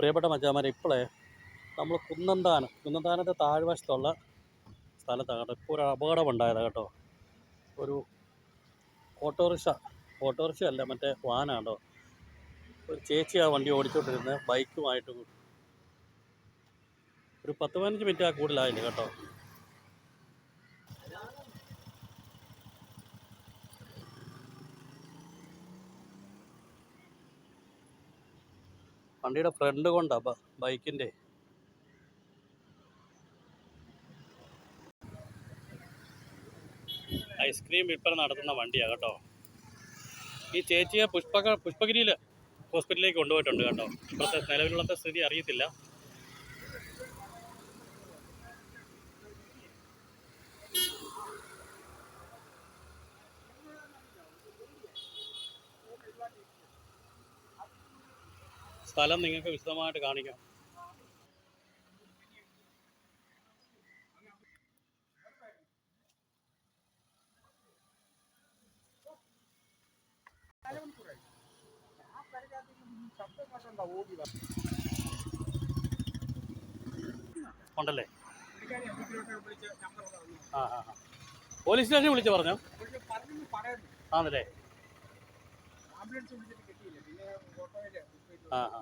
പ്രിയപ്പെട്ട മച്ചാമാരെ ഇപ്പോഴേ നമ്മൾ കുന്നന്താനം കുന്നന്താനത്തെ താഴ്വശത്തുള്ള സ്ഥലത്താണ് കേട്ടോ ഇപ്പോൾ ഒരു അപകടം ഉണ്ടായത് കേട്ടോ. ഒരു ഓട്ടോറിക്ഷ ഓട്ടോറിക്ഷ അല്ല മറ്റേ വാനാണോ ഒരു ചേച്ചി ആ വണ്ടി ഓടിച്ചോണ്ടിരുന്നത് ബൈക്കുമായിട്ട് ഒരു പത്ത് പതിനഞ്ച് മിനിറ്റ് ആ കൂടുതലായില്ല കേട്ടോ. വണ്ടിയുടെ ഫ്രണ്ട് കൊണ്ടാ ബൈക്കിന്റെ ഐസ്ക്രീം വിൽപ്പന നടത്തുന്ന വണ്ടിയാ കേട്ടോ. ഈ ചേച്ചിയെ പുഷ്പക പുഷ്പഗിരിയിൽ ഹോസ്പിറ്റലിലേക്ക് കൊണ്ടുപോയിട്ടുണ്ട് കേട്ടോ. ഇപ്പോഴത്തെ നിലവിലുള്ളത്തെ സ്ഥിതി അറിയത്തില്ല. സ്ഥലം നിങ്ങൾക്ക് വിശദമായിട്ട് കാണിക്കാം. ഉണ്ടല്ലേ? ആ ആ പോലീസ് സ്റ്റേഷൻ വിളിച്ച് പറഞ്ഞോ? ആണല്ലേ? ആ ആ